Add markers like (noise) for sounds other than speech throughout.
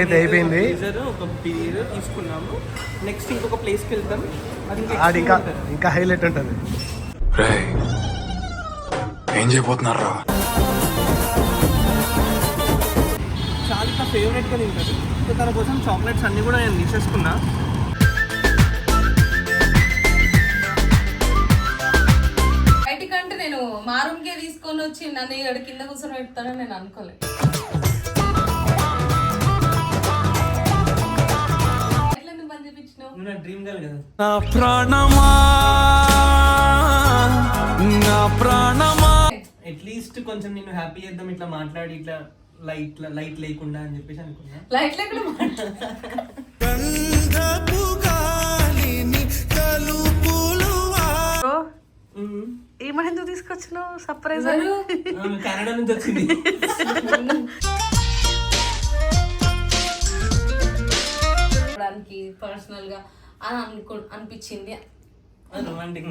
అయితే అయిపోయింది. ఒక బీర్ తీసుకున్నాము. నెక్స్ట్ ఇంకొక ప్లేస్కి వెళ్తాం. అది ఇంకా ఆడి ఇంకా హైలైట్ ఉంటుంది. ఏం చేయబోతున్నారా చాలా ఇట్లా ఫేవరెట్గా సో తన కోసం చాక్లెట్స్ అన్నీ కూడా నేను తీసేసుకున్నా. బయటికంటే నేను మా రూమ్కే తీసుకొని వచ్చి నన్ను ఇక్కడ కింద కూర్చొని పెడతానని నేను అనుకోలేదు. నా డ్రీమ్ గర్ల్ కదా. నా ప్రాణమా? నా ప్రాణమా? అట్లీస్ట్ కొంచెం నేను హ్యాపీ చేద్దాం ఇట్లా మాట్లాడి ఇట్లా లైట్ లైట్ లేకుండా అని చెప్పేసి అనుకున్నా. లైట్ లేకుండా ఎందుకు తీసుకొచ్చినావు? సర్ప్రైజ్ కెనడా నుంచి వచ్చింది. (laughs) చెప్పడానికి పర్సనల్గా అని అనుకో అనిపించింది. రొమాంటిక్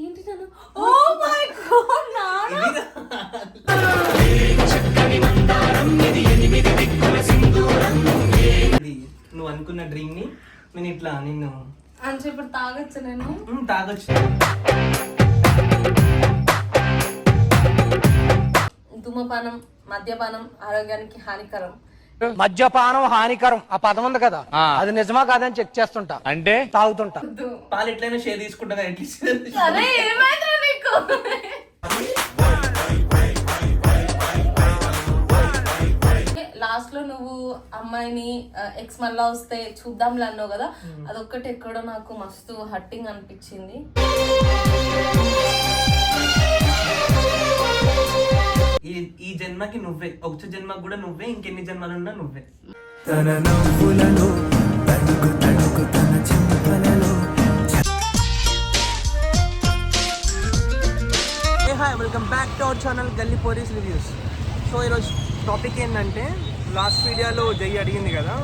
ఏంటి నాన్న ఓ మై గాడ్ నువ్వు అనుకున్న డ్రీమ్ని నేను ఇట్లా నిన్ను అని చెప్పి తాగొచ్చు నేను? తాగొచ్చు. ధూమపానం మద్యపానం ఆరోగ్యానికి హానికరం. మద్యపానం హానికరం. ఆ పదం ఉంది కదా? అది నిజమా కాదని చెక్ చేస్తుంటా. అంటే? తాగుతుంటా. పాలు ఎట్లయినా షేర్ తీసుకుంటా లాస్ట్లో నువ్వు అమ్మాయిని ఎక్స్ మళ్ళా వస్తే చూద్దాంలే అన్నావు కదా? అదొక్కటి ఎక్కడో నాకు మస్తు హట్టింగ్ అనిపించింది. ఈ జన్మకి నువ్వే వచ్చే జన్మకి కూడా నువ్వే ఇంకెన్ని జన్మలున్నా నువ్వే. తన నవ్వులలో తణుకు తణుకు తన చెంపలలో ఏ hi welcome back to our channel Galli police reviews so ఈరోజు టాపిక్ ఏంటంటే లాస్ట్ వీడియోలో జై అడిగింది కదా.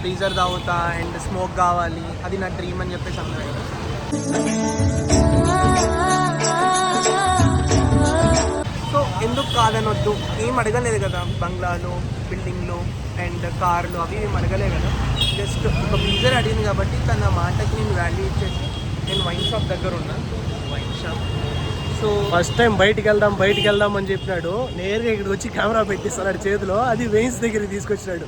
బ్రీజర్ తాగుతా అండ్ స్మోక్ కావాలి అది నా డ్రీమ్ అని చెప్పేసి అన్నారు ఎందుకు కాదనొద్దు? ఏం అడగలేదు కదా బంగ్లాలు బిల్డింగ్లు అండ్ కార్లు అవి ఏం అడగలేదు కదా. జస్ట్ ఒక బ్రీజర్ అడిగింది కాబట్టి తన మాటకి నేను వాల్యూ ఇచ్చేసి నేను వైన్ షాప్ దగ్గర ఉన్నా. Wine shop so first time బయటికి వెళ్దాం బయటికి వెళ్దాం అని చెప్పినాడు. నేరుగా ఇక్కడికి వచ్చి కెమెరా పెట్టిస్తున్నాడు చేతిలో. అది వెయిన్స్ దగ్గరికి తీసుకొచ్చినాడు.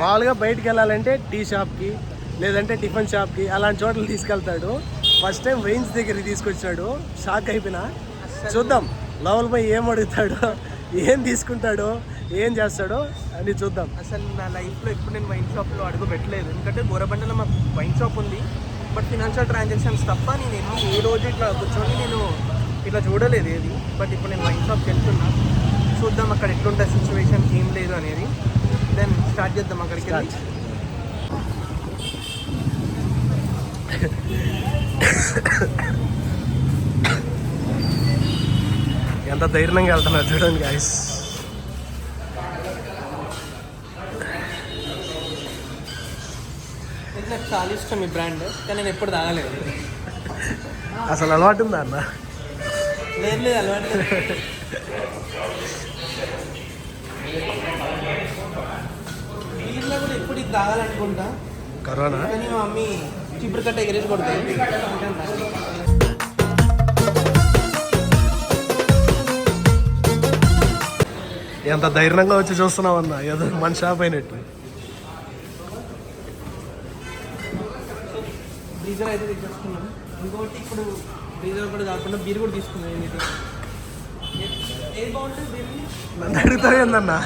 మామూలుగా బయటికి వెళ్ళాలంటే టీ షాప్కి లేదంటే టిఫిన్ షాప్కి అలాంటి చోట్ల తీసుకెళ్తాడు. ఫస్ట్ టైం వెయిన్స్ దగ్గరికి తీసుకొచ్చాడు. షాక్ అయిపోయినా. చూద్దాం. లవల్ పై ఏం అడుగుతాడో ఏం తీసుకుంటాడో ఏం చేస్తాడో అని చూద్దాం. అసలు నా లైఫ్లో ఎప్పుడు నేను వైన్ షాప్లో అడుగు పెట్టలేదు ఎందుకంటే బోరబండలో మాకు వైన్ షాప్ ఉంది. బట్ ఫినాన్షియల్ ట్రాన్సాక్షన్స్ తప్ప నేను ఎన్ని ఏ రోజు ఇట్లా కూర్చొని నేను ఇట్లా చూడలేదు ఏది. బట్ ఇప్పుడు నేను వైన్ షాప్కి వెళ్తున్నా. చూద్దాం అక్కడ ఎట్లుంటుంది సిచ్యువేషన్ ఏం లేదు అనేది. దెన్ స్టార్ట్ చేద్దాం అక్కడికి వెళ్ళి ఎంత ధైర్యంగా వెళ్తున్నారు చూడండి గాయస్ ఇది నాకు చాలా ఇష్టం ఈ బ్రాండ్ కానీ నేను ఎప్పుడు తాగలేదు. అసలు అలవాటు ఉందా అన్న? లేదు లేదు అలవాటు. వీటిలో కూడా ఎప్పుడు ఇది తాగాలనుకుంటా? కరోనా? కానీ మా మమ్మీ చిప్పుడు కట్ట ఎగిరేసి కొడుతుంది ఎంత ధైర్యంగా వచ్చి చూస్తున్నావు అన్న ఏదో మన షాప్ అయినట్టు బ్రీజర్ అయితే తెచ్చేసుకున్నాం. ఇంకోటి ఇప్పుడు బ్రీజర్ కూడా కాకుండా బీర్ కూడా తీసుకున్నాం ఏది బాగుంటుంది నన్ను అడుగుతావు ఏందన్నా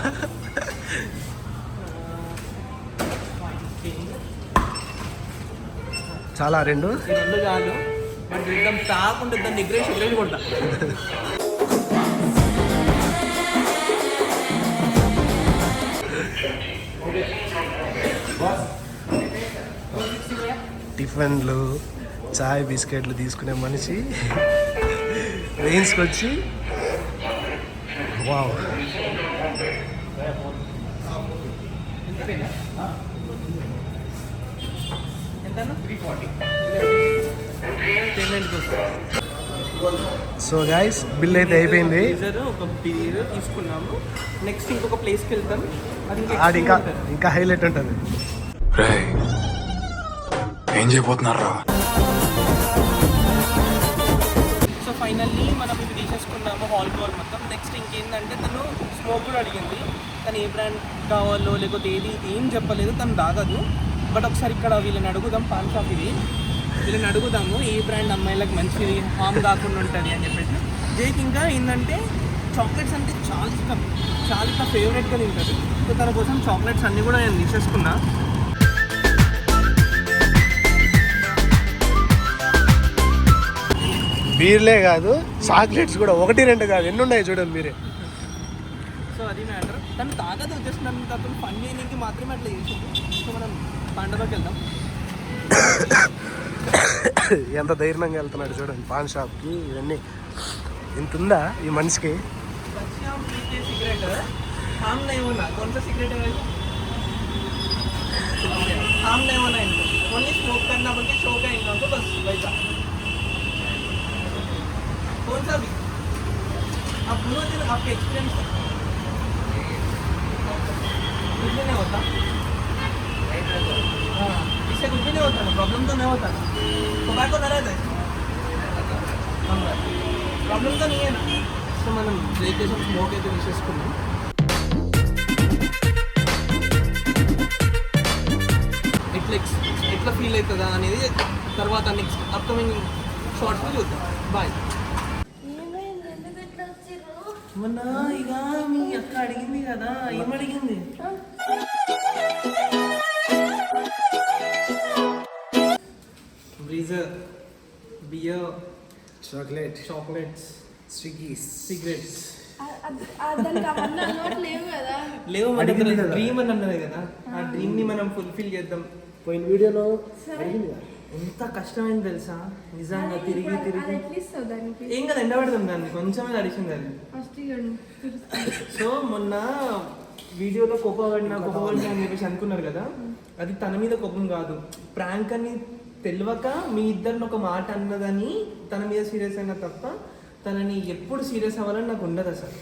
చాలా రెండు. ఈ రెండు చాలు. బట్ తాకుండా దాన్ని ఎగ్రేసి ఎగ్రేసి కొడతా. టిఫిన్లు చాయ్ బిస్కెట్లు తీసుకునే మనిషి వెయిన్స్కి వచ్చి వావ్. సో గైస్ బిల్ అయితే అయిపోయింది. ఒక బీర్ తీసుకున్నాము. నెక్స్ట్ ఇంకొక ప్లేస్కి వెళ్తాం. అది ఇంకా ఇంకా హైలైట్ ఉంటుంది. ఏం చేయబోతున్నారా సో ఫైనల్లీ మనం ఇది తీసేసుకున్నాము హాల్ కవర్ మొత్తం. నెక్స్ట్ ఇంకేంటంటే తను స్మోక్ కూడా అడిగింది. తను ఏ బ్రాండ్ కావాలో లేకపోతే ఏది ఏం చెప్పలేదు. తను తాగదు బట్ ఒకసారి ఇక్కడ వీళ్ళని అడుగుదాం పాన్ షాప్ ఇది. వీళ్ళని అడుగుదాము ఈ బ్రాండ్ అమ్మాయిలకు మంచిది హామ్ కాకుండా ఉంటుంది అని చెప్పేసి. జేక్ ఇంకా ఏంటంటే చాక్లెట్స్ అంటే చాలా ఇష్టం చాలా ఇష్టం ఫేవరెట్గా తింటుంది. సో తన కోసం చాక్లెట్స్ అన్నీ కూడా నేను తీసేసుకున్నా. బీర్లే కాదు చాక్లెట్స్ కూడా ఒకటి రెండు కాదు. ఎన్ని ఉన్నాయి చూడండి మీరే. సో అది మ్యాటర్ తను తాగదు జస్ట్ నన్ను అతను పని చేయడానికి మాత్రమే అట్లా చేసింది. సో మనం పండగకి వెళ్దాం. ఎంత ధైర్యంగా వెళ్తున్నాడు చూడండి పాన్ షాప్కి ఇవన్నీ. ఇంత ఉందా ఈ మనిషికి? ఎక్స్పీరియన్స్ कुछ भी नहीं होता हाँ इससे कुछ भी नहीं होता ना प्रॉब्लम तो नहीं होता ना टोबैको ना रहता है प्रॉब्लम तो नहीं है ना సో మనం బ్రేక్ చేసాం స్మోక్ అయితే తీసేసుకున్నాం ఎట్లా ex- ఎట్లా ఫీల్ అవుతుందా అనేది తర్వాత నెక్స్ట్ అప్కమింగ్ షార్ట్స్లో చూద్దాం బాయ్ మొన్న ఇక మీ అక్క అడిగింది కదా ఏం Breezer beer chocolate chocolates Swiggy cigarettes లేవు కదా. లేవు అడిగింది మన. డ్రీమ్ అని అన్నది కదా. ఆ డ్రీమ్ని మనం ఫుల్ఫిల్ చేద్దాం. పోయిన వీడియోలో. ఎంత కష్టమైంది తెలుసా? నిజంగా తిరిగి తిరిగి. ఏం కదా ఎండబెడదాం దాన్ని. కొంచెమే తడిసింది అది ఫస్ట్ సో మొన్న వీడియోలో కోపపడినా కోపపడినా అని చెప్పేసి అనుకున్నారు కదా. అది తన మీద కోపం కాదు. ప్రాంక్ అని తెలియక మీ ఇద్దరిని ఒక మాట అన్నదని తన మీద సీరియస్ అయినా తప్ప తనని ఎప్పుడు సీరియస్ అవ్వాలని నాకు ఉండదు అసలు.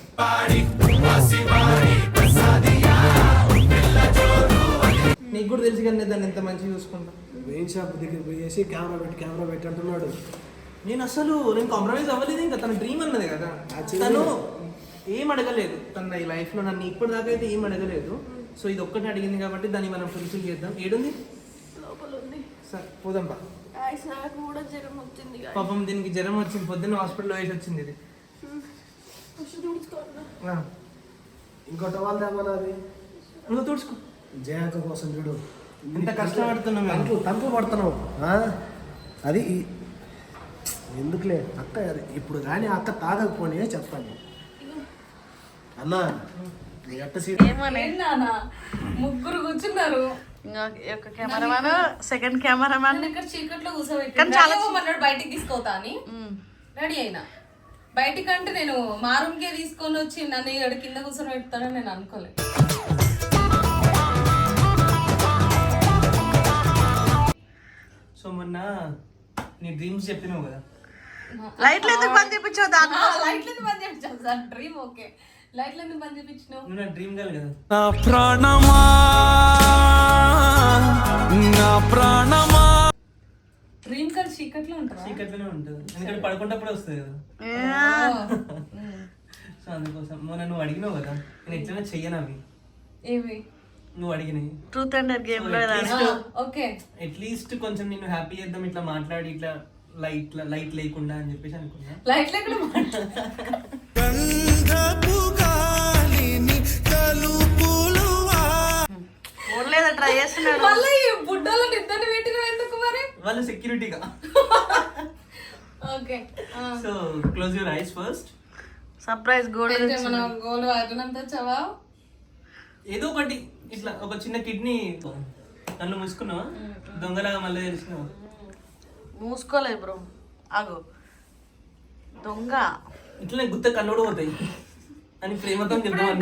నీకు కూడా తెలుసు కానీ నేను దాన్ని ఎంత మంచిగా చూసుకుంటా. మెయిన్ షాప్ దగ్గర పోయేసి కెమెరా పెట్టి కెమెరా పెట్టి అంటున్నాడు. నేను అసలు నేను కాంప్రమైజ్ అవ్వలేదు ఇంకా తన డ్రీమ్ అన్నది కదా. తను ఏం అడగలేదు. తన ఈ లైఫ్లో నన్ను ఇప్పటిదాకా అయితే ఏం అడగలేదు. సో ఇది ఒక్కటి అడిగింది కాబట్టి దాన్ని మనం ఫుల్ఫిల్ చేద్దాం. ఏడుంది? సరే పోదాం బా. కూడా జ్వరం వచ్చింది. పాపం దీనికి జ్వరం వచ్చింది పొద్దున్న హాస్పిటల్లో వేసి వచ్చింది ఇది. ఫస్ట్ చూసుకోండి ఆ, ఇంకో టవాల్ తేమన్నది నువ్వు తుడుచుకో. జయాక కోసం చూడు. ఎంత కష్టపడుతున్నాం మేము. తలుపు తలుపు పడుతున్నావు. ఆ? అది ఎందుకులే? అక్క అది ఇప్పుడు కానీ అక్క తాగకపోనే చెప్తాను అన్నా నీ అట్ట సీ ఏందన్నా ముగ్గురు కూర్చున్నారు. యొక్క కెమెరామ్యాన్ సెకండ్ కెమెరామ్యాన్ నన్ను ఇక్కడ చీకట్లో కూర్చోబెట్టి కానీ చాలా అవ్వమన్నాడు బయటికి తీసుకోతా అని. రెడీ అయినా. బయటికి అంటే నేను మా తీసుకొని వచ్చి నన్ను ఇక్కడ కింద కూర్చొని పెడతానని నేను అనుకోలేదు. సో మొన్న నీ డ్రీమ్స్ చెప్పినావు కదా. లైట్లు ఎందుకు బంద్ చేయించావు లైట్లు ఎందుకు బంద్ చేయించావు సార్ డ్రీమ్ ఓకే. లైట్లు ఎందుకు బంద్ నువ్వు నా డ్రీమ్ గల్ కదా. నా ప్రాణమా? నా ప్రాణమా? డ్రీమ్ కల్ చీకట్లో ఉంటారా చీకట్లోనే ఉంటుంది. ఎందుకంటే పడుకుంటప్పుడే వస్తుంది కదా. సో అందుకోసం. మొన్న నువ్వు అడిగినావు కదా నేను ఎట్లైనా చెయ్యను అవి. ఏవి? నువ్వు అడిగినాయి ట్రూత్ అండ్ గేమ్లో ఓకే. అట్లీస్ట్ కొంచెం నిన్ను హ్యాపీ చేద్దాం ఇట్లా మాట్లాడి ఇట్లా లైట్ లైట్ లేకుండా అని చెప్పేసి అనుకున్నా. లైట్ లేకుండా (laughs) చేస్తున్నాడు మళ్ళీ ఈ బుడ్డోళ్ళని ఇద్దరిని పెట్టిన ఎందుకు మరి? వాళ్ళు సెక్యూరిటీగా okay so close your eyes first surprise gold అయితే మన గోల్ వాటినంత వచ్చావా? ఏదో ఒకటి ఇట్లా ఒక చిన్న కిడ్నీ కళ్ళు మూసుకున్నావా? దొంగలాగా మళ్ళీ తెలిసినావా? మూసుకోలేదు బ్రో. ఆగు. దొంగ. ఇట్లనే గుత్త కళ్ళు కూడా పోతాయి అని ప్రేమతో చెప్దాం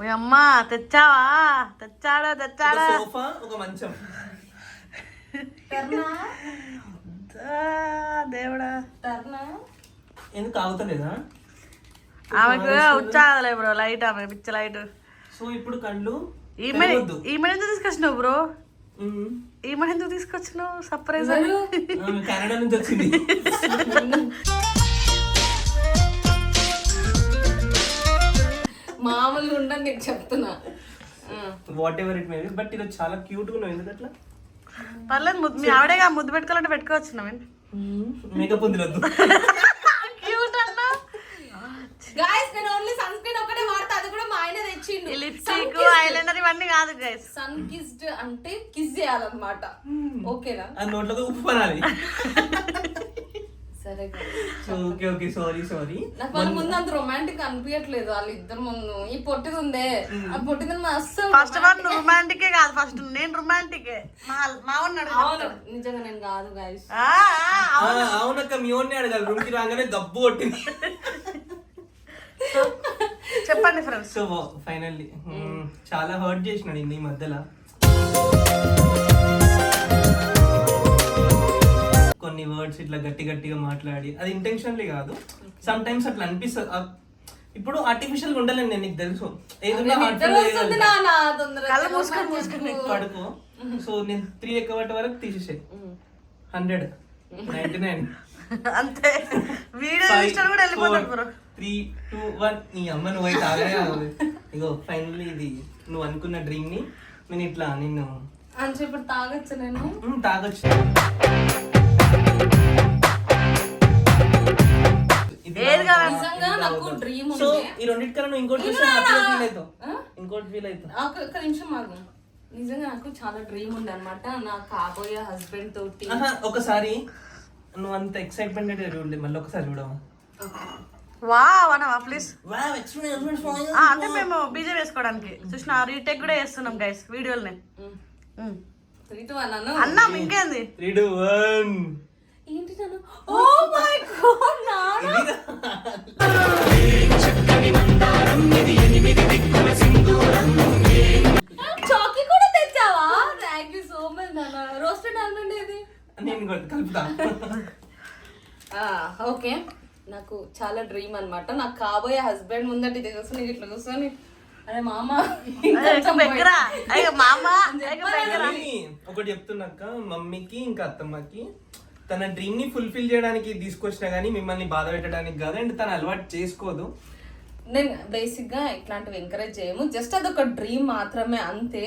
అనుకున్నావు గర్ల్ అన్నా ఓ అమ్మా తెచ్చావా? తెచ్చాడా తెచ్చాడా. సోఫా ఒక మంచం. దేవుడా. ఎందుకు ఆగుతలేదా ఆమెకు ఉచ్చాగలే బ్రో లైట్ ఆమె పిచ్చ లైట్. సో ఇప్పుడు కళ్ళు ఈమె. ఈమె ఎందుకు తీసుకొచ్చినావు బ్రో. ఈమె ఎందుకు తీసుకొచ్చినావు? సర్ప్రైజ్ కెనడా నుంచి వచ్చింది. (laughs) మామూలుగా ఉండని నీకు చెప్తున్నా. Whatever it maybe but ఇది చాలా క్యూట్గా ఎందుకు అట్లా? పర్లేదు ముద్దు మీ ఆవిడేగా ముద్దు పెట్టుకోవాలంటే పెట్టుకోవచ్చు నవీన్ మేకప్ ఉంది వద్దు క్యూట్ అన్నా. గాయస్ నేను ఓన్లీ సన్ స్క్రీన్ ఒకటే వాడతా. అది కూడా మా ఆయన తెచ్చిండు. లిప్స్టిక్ ఐలైనర్ ఇవన్నీ కాదు గైస్ సన్ కిస్డ్ అంటే కిస్ చేయాలన్నమాట. ఓకేనా అది నోట్లోకి ఉప్పు పనాలి. (laughs) ఓకే ఓకే సారీ సారీ నాకు వాళ్ళ ముందు అంత రొమాంటిక్ అనిపించట్లేదు వాళ్ళ ఇద్దరు ముందు. ఈ పొట్టిది ఉందే. ఆ పొట్టిది మా అస్సలు ఫస్ట్ ఆఫ్ ఆల్ రొమాంటికే కాదు ఫస్ట్ నేను రొమాంటికే మా మా ఉన్నాడు అవును నిజంగా నేను కాదు గాయస్ అవునక్క మీ ఓన్ని అడగాలి. రూమ్కి రాగానే గబ్బు కొట్టింది. చెప్పండి ఫ్రెండ్స్ సో ఫైనల్లీ చాలా హర్ట్ చేసినాడు ఈ మధ్యలో. కొన్ని వర్డ్స్ ఇట్లా గట్టి గట్టిగా మాట్లాడి అది ఇంటెన్షన్లీ కాదు. సమ్ టైమ్స్ అట్లా అనిపిస్తుంది. ఇప్పుడు ఆర్టిఫిషియల్ ఉండలేను నేను నీకు తెలుసు. పడుకో. సో నేను త్రీ ఎక్కబట్టే వరకు తీసేసే హండ్రెడ్ నైన్టీ నైన్ అంతే. వీడియో కూడా వెళ్ళిపోతాడు త్రీ టూ వన్ నీ అమ్మ నువ్వు అయితే ఆగనే. ఇగో ఫైనల్లీ ఇది. నువ్వు అనుకున్న డ్రీమ్ని నేను ఇట్లా నిన్ను అని చెప్పి ఇప్పుడు తాగొచ్చు నేను? తాగొచ్చు. ఏది? నిజంగా నాకు డ్రీమ్ సో ఈ రెండింటికన్నా ఇంకోటి ఫీల్ అవుతావు ఇంకోటి ఫీల్ ఒక్క నిమిషం మాకు నిజంగా నాకు చాలా డ్రీమ్ ఉంది అనమాట నా కాబోయే హస్బెండ్ తోటి. ఒకసారి నువ్వు అంత ఎక్సైట్మెంట్ అయితే చూడలేదు మళ్ళీ ఒకసారి చూడవా వావ్ అనవా ప్లీజ్ అంటే మేము బీజే వేసుకోవడానికి. చూసిన రీటేక్ కూడా చేస్తున్నాం గైస్ వీడియోల్ని త్రీ టూ అన్నాను అన్నాం ఇంకేంది? త్రీ టూ వన్ ఏంటి నన్ను? Oh my god. నాన్న. చాకీ కూడా తెచ్చావా? థ్యాంక్ యూ సో మచ్ నాన్న. రోస్టెడ్ ఆల్మండ్ ఏది? నేను కూడా కలుపుతా. ఓకే. నాకు చాలా డ్రీమ్ అన్నమాట. నాకు కాబోయే హస్బెండ్ ముందట ఇది కూర్చొని ఇట్లా కూర్చొని అరే మామ మామ ఒకటి చెప్తున్నాక మమ్మీకి ఇంకా అత్తమ్మకి తన డ్రీమ్ని ఫుల్ఫిల్ చేయడానికి తీసుకొచ్చినా గానీ మిమ్మల్ని బాధ పెట్టడానికి కాదు. అండ్ తను అలవాటు చేసుకోదు. నేను బేసిక్గా ఇట్లాంటివి ఎంకరేజ్ చేయము. జస్ట్ అదొక డ్రీమ్ మాత్రమే అంతే.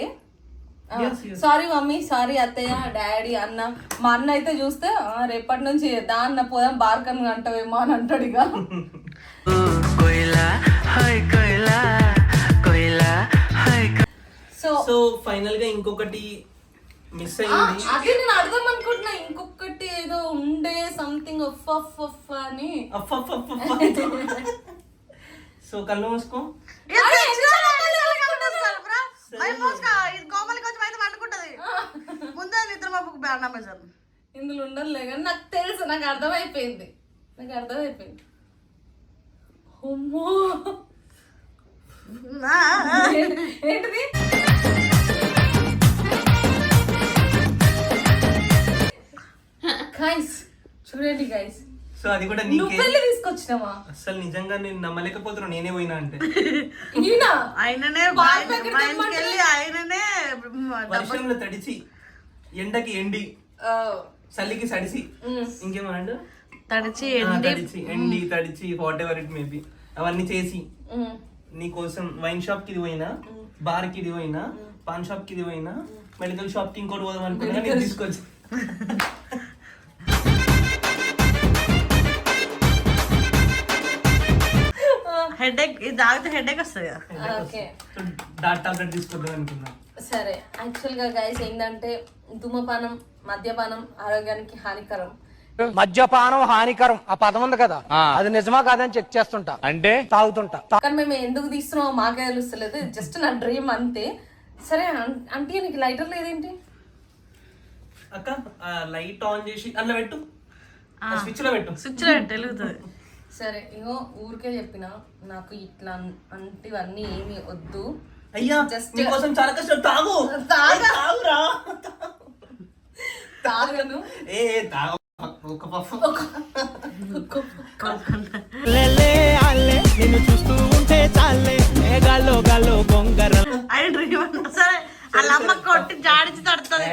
సారీ మమ్మీ సారీ అత్తయ్య డాడీ అన్న. మా అన్న అయితే చూస్తే "ఆ, రేపటి నుంచి దా అన్న పోదాం బార్కన్ అంటావేమో అని అంటాడు ఇక. (laughs) సో సో ఫైనల్గా ఇంకొకటి మిస్ అయింది అది నేను అడదాం అనుకుంటున్నా ఇంకొకటి ఏదో ఉండే సంథింగ్ అఫ్ అఫ్ అఫ్ అని. సో కళ్ళు తెచ్చినా వాళ్ళు అనుకుంటున్నారు, బ్రో. మరి మోసుకా, ముందే నిద్ర బాబుకు బ్యాన్ అమెజాన్ ఇందులో ఉండలే కానీ నాకు తెలుసు నాకు అర్థమైపోయింది. నాకు అర్థమైపోయింది. ఏంటిది? గైస్ చూడండి గైస్ సో అది కూడా నీకే పెళ్ళి తీసుకొచ్చినావా? అసలు నిజంగా నేను నమ్మలేకపోతున్నా నేనే పోయినా అంటే. (laughs) ఈయన? ఆయననే తెమ్మంటే? వెళ్ళి ఆయననే వర్షంలో తడిచి ఎండకి ఎండి ఆ, చలికి సడిసి ఇంకేమన్నాడు? తడిచి ఆ, తడిచి ఎండి తడిచి వాట్ ఎవర్ ఇట్ మేబీ అవన్నీ చేసి ఉమ్, నీ కోసం వైన్ షాప్కి ఇది పోయినా బార్కి ఇది పోయినా పాన్ షాప్కి ఇది పోయినా మెడికల్ షాప్కి ఇంకోటి పోదాం అనుకున్నా నేను తీసుకొచ్చి (laughs) హెడ్ ఎక్ ఇది తాగితే హెడ్ ఎక్ వస్తుంది. కదా ఓకే డాట్ టాబ్లెట్ తీసుకొద్దాం అనుకున్నా. సరే యాక్చువల్గా గైస్ ఏంటంటే ధూమపానం మద్యపానం ఆరోగ్యానికి హానికరం. మద్యపానం హానికరం. ఆ పదం ఉంది కదా? అది నిజమా కాదని చెక్ చేస్తుంటా. అంటే? తాగుతుంటా. కానీ మేము ఎందుకు తీస్తున్నామో మాకే తెలుస్తలేదు. జస్ట్ నా డ్రీమ్ అంతే. సరే అంటే నీకు లైటర్ లేదేంటి? అక్క లైట్ ఆన్ చేసి అందులో పెట్టు. స్విచ్లో పెట్టు. స్విచ్లో తెలుగుతుంది సరే ఇగో ఊరికే చెప్పిన నాకు ఇట్లా అన్- అంటివన్నీ ఏమి వద్దు. అయ్యా Just- నీకోసం చాలా కష్టం. తాగు. తాగా. తాగురా. తాగను. ఏ తాగు. ఒక పఫ్ నిన్ను చూస్తూ ఉంటే చాలే. గాల్లో గాల్లో గొంగర. అయి డ్రీమ్ సరే వాళ్ళ అమ్మ కొట్టి జాడించి తడుతుంది.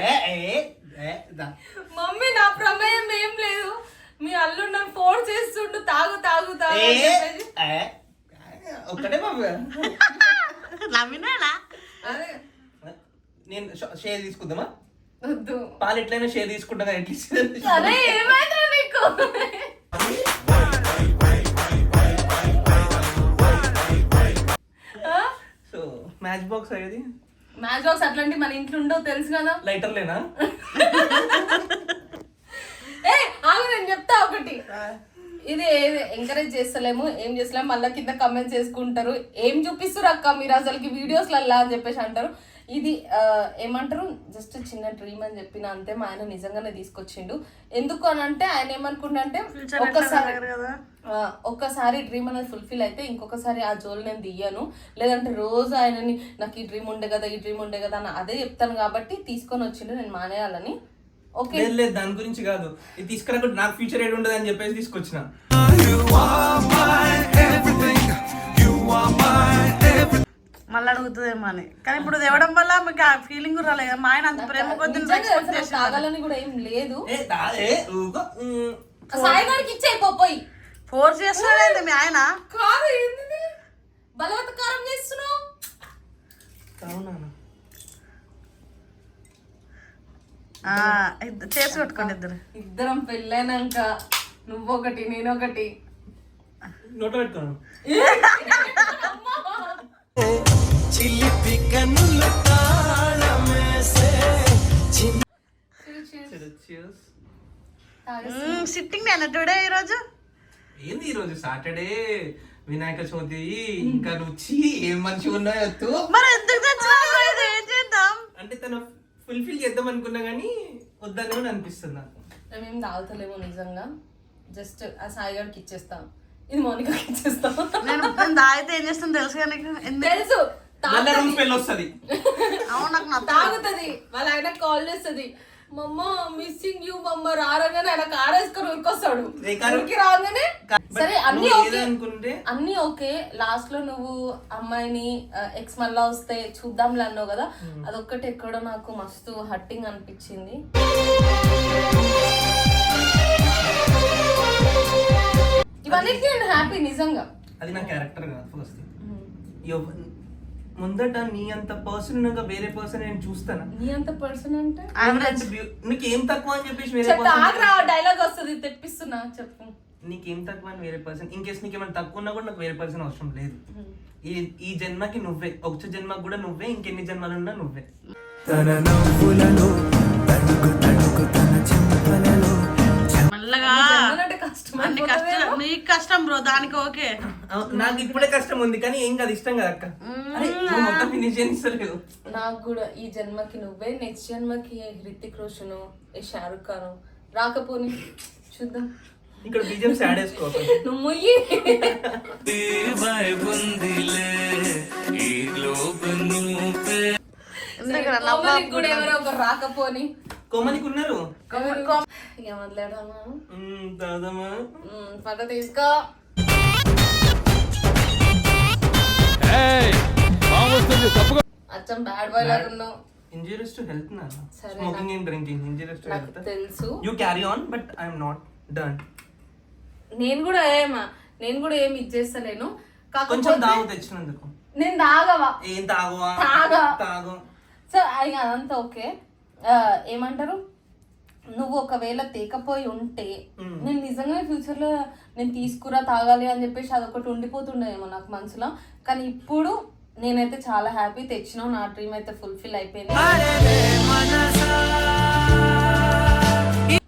మమ్మీ నా ప్రమేయం ఏం లేదు. మీ అల్లు నన్ను ఫోర్స్ చేస్తుండు తాగు తాగు తాగు ఏ, అని చెప్పేసి. ఏ, ఒక్కటే అదే నేను షేర్ తీసుకుందామా? వద్దు. పాలు ఎట్లయినా షేర్ తీసుకుంటా కానీ అరే ఏమైందా నీకు? సో మ్యాచ్ బాక్స్ అయ్యేది మ్యాచ్ బాక్స్ అట్లాంటి మన ఇంట్లో ఉండవు తెలుసు కదా? లైటర్ లేనా? ఏ ఆగు నేను చెప్తా ఒకటి. ఇది ఎంకరేజ్ చేస్తలేము ఏం చేస్తలేము మళ్ళీ కింద కమెంట్స్ చేసుకుంటారు. ఏం చూపిస్తారు అక్క మీరు అసలుకి వీడియోస్ లల్లా అని చెప్పేసి అంటారు. ఇది ఏమంటారు? జస్ట్ చిన్న డ్రీమ్ అని చెప్పిన అంతే మా ఆయన నిజంగానే తీసుకొచ్చిండు. ఎందుకు అని అంటే ఆయన ఏమనుకుంటా ఒక్కసారి ఆ, ఒక్కసారి డ్రీమ్ అనేది ఫుల్ఫిల్ అయితే ఇంకొకసారి ఆ జోలు నేను తీయను లేదంటే రోజు ఆయనని నాకు ఈ డ్రీమ్ ఉండే కదా ఈ డ్రీమ్ ఉండే కదా అని అదే చెప్తాను కాబట్టి తీసుకొని వచ్చిండు నేను మానేయాలని. ఓకే. లేదు లేదు దాని గురించి కాదు. ఇది తీసుకురాకుండా నాకు ఫ్యూచర్ ఏడు ఉండదు అని చెప్పేసి తీసుకొచ్చిన. మళ్ళీ అడుగుతుందేమో అని. కానీ ఇప్పుడు ఇవ్వడం వల్ల మీకు ఆ ఫీలింగ్ రాలేదు మా ఆయన అంత ప్రేమ కొద్ది తాగాలని కూడా ఏం లేదు. ఏ ఏ ఊగో ఉమ్. సాయి గారికి ఇచ్చే పోయి ఫోర్స్ చేస్తున్నాడేంటి మీ ఆయన? కాదు ఏంది బలవత్కారం చేస్తున్నావు. అవునా ఆ, చేసి పెట్టుకోండి ఇద్దరు. ఇద్దరం పెళ్ళైనాక నువ్వొకటి నేనొకటి. నోట పెట్టుకోను. చిలిపి కన్నుల తాళమేసే Cheers. సిట్టింగ్ నేను టుడే ఈరోజు? ఏంది ఈరోజు? సాటర్డే వినాయక చవితి ఇంకా రుచి ఏం మంచిగా ఉన్నాయో. మరి ఎందుకు? ఏం చేద్దాం? అంటే తను ఫుల్ఫిల్ చేద్దాం అనుకున్నా కానీ వద్దని కూడా అనిపిస్తుంది నాకు. మేమేం తాగుతలేము నిజంగా. జస్ట్ ఆ సాయి గారికి ఇచ్చేస్తాం. ఇది మౌనికకి ఇచ్చేస్తాం. నేను నేను తాగితే ఏం చేస్తాను తెలుసు కానీ ఎందుకు? తెలుసు. మళ్ళీ రూమ్ తాగుతుంది. స్మెల్ వస్తుంది. అవును నాకు నచ్చదు. తాగుతుంది. వాళ్ళ ఆయన కాల్ చేస్తుంది. మమ్మ మిస్సింగ్ యూ మమ్మ రాగానే ఆయన కార్ వేసుకొని ఉరికొస్తాడు? ఉరికి రాగానే సరే అన్ని ఓకే. అన్ని ఓకే. లాస్ట్లో నువ్వు అమ్మాయిని ఎక్స్ మళ్ళా వస్తే చూద్దాంలే అన్నావు కదా అదొక్కటి ఎక్కడో నాకు మస్తు హట్టింగ్ అనిపించింది. ఇవన్నీ నేను హ్యాపీ నిజంగా. అది నా క్యారెక్టర్ కాదు ఫస్ట్ ముందట నీ అంత పర్సన్ ఉన్నాక వేరే పర్సన్ నేను చూస్తాను? నీ అంత పర్సన్ అంటే? యావరేజ్ నీకు ఏం తక్కువ అని చెప్పేసి వేరే చెప్తా పర్సన్ ఆగ్రా డైలాగ్ వస్తుంది తెప్పిస్తున్నా చెప్పు. నీకేం తక్కువ అని వేరే పర్సన్ ఇన్ కేస్ నీకు ఏమైనా తక్కువ ఉన్నా కూడా నాకు వేరే పర్సన్ అవసరం లేదు. ఈ ఈ జన్మకి నువ్వే వచ్చే జన్మకి కూడా నువ్వే ఇంకెన్ని జన్మలు ఉన్నా నువ్వే. తన నవ్వులలో తడుకు తడుకు తన చెంపలలో కష్టం అన్ని కష్టం నీకు కష్టం బ్రో దానికి ఓకే. నాకు ఇప్పుడే కష్టం ఉంది కానీ ఏం కాదు ఇష్టం కదా అక్క. మొత్తం ఫినిష్ నాకు కూడా ఈ జన్మకి నువ్వే నెక్స్ట్ జన్మకి హృతిక్ రోషన్ ఏ షారుఖ్ ఖాన్. రాకపోని చూద్దాం. ఇక్కడ బీజం సాడ్ వేసుకో నువ్వు ముయ్యి. రాకపోని. కోమలికి ఉన్నారు. మాట్లాడదామా? ఉమ్, పక్క తీసుకో. అచ్చం బ్యాడ్ బాయ్ లాగా ఉన్నావు. ఇంజూరియస్ టు హెల్త్ నా? సరే, smoking and drinking injurious to health. తెలుసు. You carry on but I'm not done నేను కూడా ఏమా? నేను కూడా ఏమి ఇచ్చేస్తలేను కొంచెం దాగు తెచ్చినందుకు. నేను తాగవా? ఏం తాగువా? తాగా. తాగు. సో అది అదంతా ఓకే. ఏమంటారు? నువ్వు ఒకవేళ తేకపోయి ఉంటే నేను నిజంగా ఫ్యూచర్లో నేను తీసుకురా తాగాలి అని చెప్పేసి అదొకటి ఉండిపోతుండేమో నాకు మనసులో. కానీ ఇప్పుడు నేనైతే చాలా హ్యాపీ తెచ్చినావు నా డ్రీమ్ అయితే ఫుల్ఫిల్ అయిపోయింది.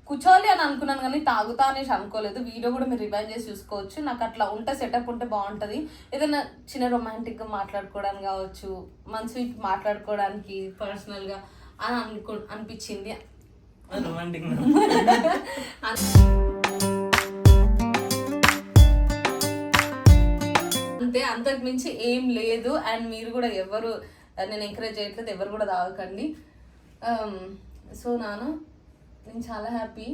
కూర్చోవాలి అని అనుకున్నాను కానీ తాగుతా అనేసి అనుకోలేదు. వీడియో కూడా మీరు రివైజ్ చేసి చూసుకోవచ్చు. నాకు అట్లా ఉంటే సెటప్ ఉంటే బాగుంటుంది. ఏదైనా చిన్న రొమాంటిక్గా మాట్లాడుకోవడానికి కావచ్చు మంచి మాట్లాడుకోవడానికి పర్సనల్గా అని అనుకో అనిపించింది. అంతే అంతకు మించి ఏం లేదు. అండ్ మీరు కూడా ఎవరు నేను ఎంకరేజ్ చేయట్లేదు ఎవరు కూడా తాగకండి. సో నాన్న నేను చాలా హ్యాపీ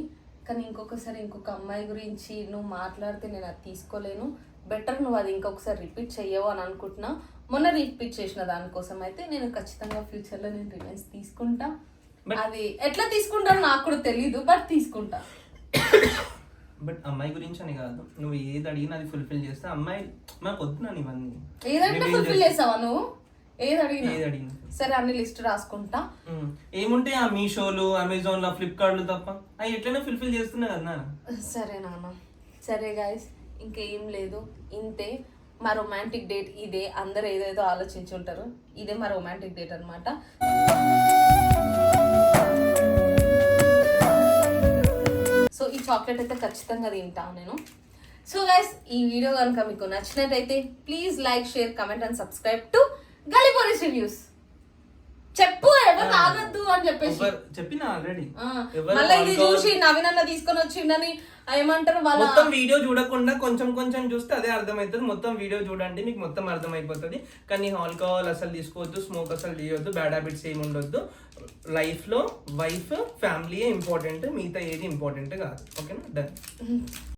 కానీ ఇంకొకసారి ఇంకొక అమ్మాయి గురించి నువ్వు మాట్లాడితే నేను అది తీసుకోలేను. బెటర్ నువ్వు అది ఇంకొకసారి రిపీట్ చెయ్యవు అని అనుకుంటున్నా. మొన్న రిపీట్ చేసిన దానికోసం అయితే నేను ఖచ్చితంగా ఫ్యూచర్లో నేను రివెన్స్ తీసుకుంటా. అది ఎట్లా తీసుకుంటానో నాకు కూడా తెలీదు బట్ తీసుకుంటా. బట్ అమ్మాయి గురించి అని కాదు. నువ్వు ఏది అడిగినా అది ఫుల్ఫిల్ చేస్తే. అమ్మాయి మాకు వద్దు నన్ను ఇవన్నీ ఏదంటే ఫుల్ఫిల్. చేసావా నువ్వు? ఏది అడిగినా? ఏది అడిగినా. సరే అన్ని లిస్ట్ రాసుకుంటా. ఉమ్. ఏముంటాయి ఆ మీషోలు అమెజాన్లో ఫ్లిప్కార్ట్లు తప్ప? అవి ఎట్లయినా ఫుల్ఫిల్ చేస్తున్నా కదా నాన్న. సరే నాన్న. సరే గాయస్ ఇంకేం లేదు. ఇంతే. మా రొమాంటిక్ డేట్ ఇదే అందరు ఏదేదో ఆలోచించి ఉంటారు. ఇదే మా రొమాంటిక్ డేట్ అనమాట సో ఈ చాక్లెట్ అయితే ఖచ్చితంగా తింటాను నేను. సో గైస్ ఈ వీడియో కనుక మీకు నచ్చినట్టయితే please like share comment and subscribe to Galli police reviews చెప్పు ఎవరు తాగొద్దు అని చెప్పేసి. చెప్పినా ఆల్రెడీ మళ్ళీ ఇది చూసి నవీన్ అన్న తీసుకొని వచ్చిండని ఏమంటారు వాళ్ళ మొత్తం వీడియో చూడకుండా కొంచెం కొంచెం చూస్తే అదే అర్థమవుతుంది. మొత్తం వీడియో చూడండి మీకు మొత్తం అర్థమైపోతుంది. కానీ ఆల్కహాల్ అసలు తీసుకోవద్దు స్మోక్ అసలు చేయొద్దు బ్యాడ్ హ్యాబిట్స్ ఏమి ఉండొద్దు. లైఫ్లో వైఫ్ ఫ్యామిలీ ఇంపార్టెంట్ మిగతా ఏది ఇంపార్టెంట్ కాదు. ఓకేనా డన్ (laughs)